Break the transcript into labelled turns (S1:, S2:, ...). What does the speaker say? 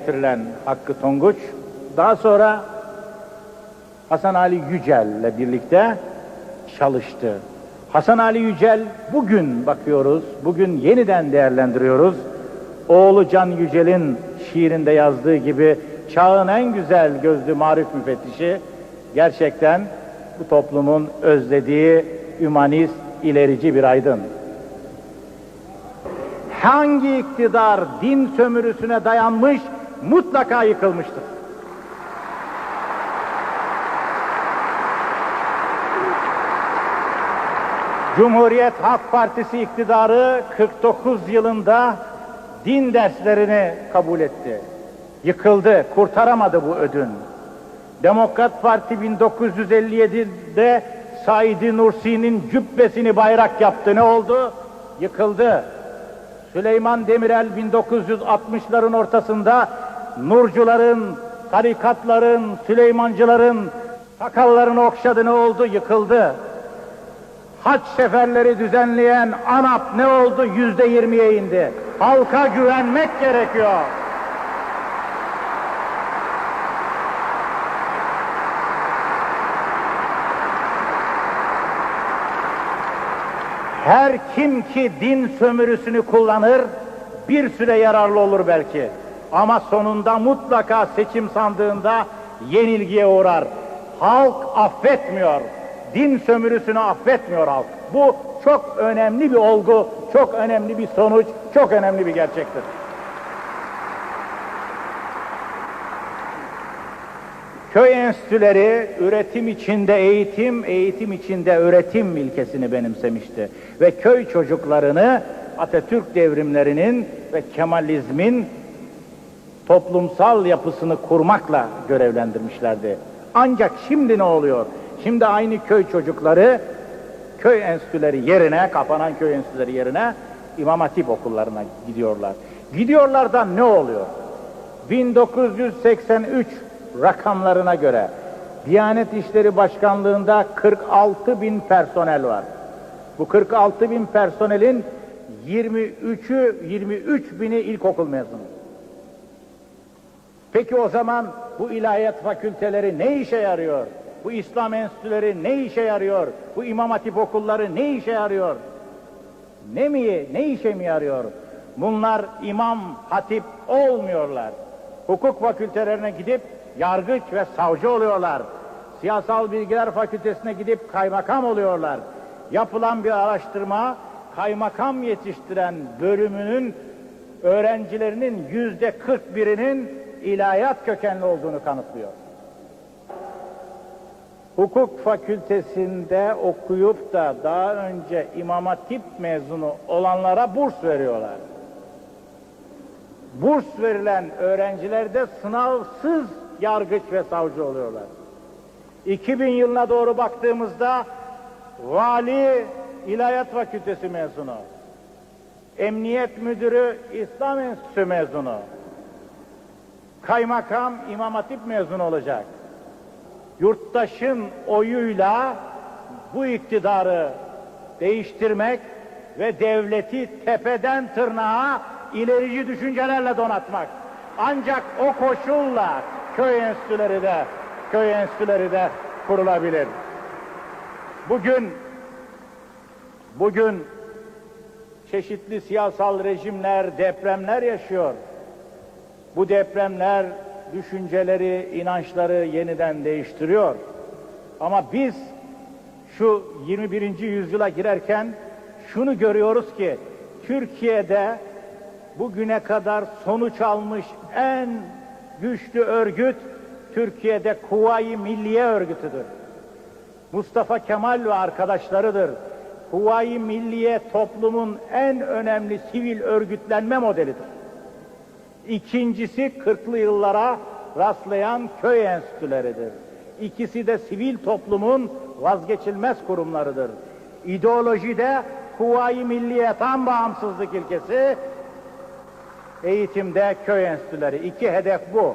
S1: getirilen Hakkı Tonguç, daha sonra Hasan Ali Yücel'le birlikte çalıştı. Hasan Ali Yücel bugün bakıyoruz, bugün yeniden değerlendiriyoruz. Oğlu Can Yücel'in şiirinde yazdığı gibi çağın en güzel gözlü marif müfettişi gerçekten bu toplumun özlediği ümanist, ilerici bir aydın. Hangi iktidar din sömürüsüne dayanmış mutlaka yıkılmıştır. Cumhuriyet Halk Partisi iktidarı 49 yılında din derslerini kabul etti. Yıkıldı, kurtaramadı bu ödün. Demokrat Parti 1957'de Said Nursi'nin cübbesini bayrak yaptı. Ne oldu? Yıkıldı. Süleyman Demirel 1960'ların ortasında Nurcuların, tarikatların, Süleymancıların sakallarını okşadı ne oldu? Yıkıldı. Haç seferleri düzenleyen ANAP ne oldu? Yüzde yirmiye indi. Halka güvenmek gerekiyor. Her kim ki din sömürüsünü kullanır, bir süre yararlı olur belki. Ama sonunda mutlaka seçim sandığında yenilgiye uğrar. Halk affetmiyor. Din sömürüsünü affetmiyor halk. Bu çok önemli bir olgu, çok önemli bir sonuç, çok önemli bir gerçektir. Köy enstitüleri üretim içinde eğitim, eğitim içinde öğretim ilkesini benimsemişti. Ve köy çocuklarını Atatürk devrimlerinin ve Kemalizmin toplumsal yapısını kurmakla görevlendirmişlerdi. Ancak şimdi ne oluyor? Şimdi aynı köy çocukları köy enstitüleri yerine, kapanan köy enstitüleri yerine İmam Hatip okullarına gidiyorlar. Gidiyorlar da ne oluyor? 1983 rakamlarına göre Diyanet İşleri Başkanlığı'nda 46 bin personel var. Bu 46 bin personelin 23'ü 23 bini ilkokul mezunu. Peki o zaman bu ilahiyat fakülteleri ne işe yarıyor? Bu İslam enstitüleri ne işe yarıyor? Bu İmam Hatip okulları ne işe yarıyor? Ne mi, ne işe mi yarıyor? Bunlar imam hatip olmuyorlar. Hukuk fakültelerine gidip yargıç ve savcı oluyorlar. Siyasal Bilgiler Fakültesine gidip kaymakam oluyorlar. Yapılan bir araştırma kaymakam yetiştiren bölümünün öğrencilerinin yüzde 41'inin ilahiyat kökenli olduğunu kanıtlıyor. Hukuk fakültesinde okuyup da daha önce İmam Hatip mezunu olanlara burs veriyorlar. Burs verilen öğrenciler de sınavsız yargıç ve savcı oluyorlar. 2000 yılına doğru baktığımızda vali İlahiyat Fakültesi mezunu, emniyet müdürü İslam Enstitüsü mezunu, kaymakam İmam Hatip mezunu olacak. Yurttaşın oyuyla bu iktidarı değiştirmek ve devleti tepeden tırnağa ilerici düşüncelerle donatmak. Ancak o koşulla köy enstitüleri de köy enstitüleri de kurulabilir. Bugün bugün çeşitli siyasal rejimler, depremler yaşıyor. Bu depremler düşünceleri, inançları yeniden değiştiriyor. Ama biz şu 21. yüzyıla girerken şunu görüyoruz ki Türkiye'de bugüne kadar sonuç almış en güçlü örgüt Türkiye'de Kuvayi Milliye Örgütü'dür. Mustafa Kemal ve arkadaşlarıdır. Kuvayi Milliye toplumun en önemli sivil örgütlenme modelidir. İkincisi 40'lı yıllara rastlayan köy enstitüleridir. İkisi de sivil toplumun vazgeçilmez kurumlarıdır. İdeolojide Kuvayi Milliye tam bağımsızlık ilkesi, eğitimde köy enstitüleri. İki hedef bu.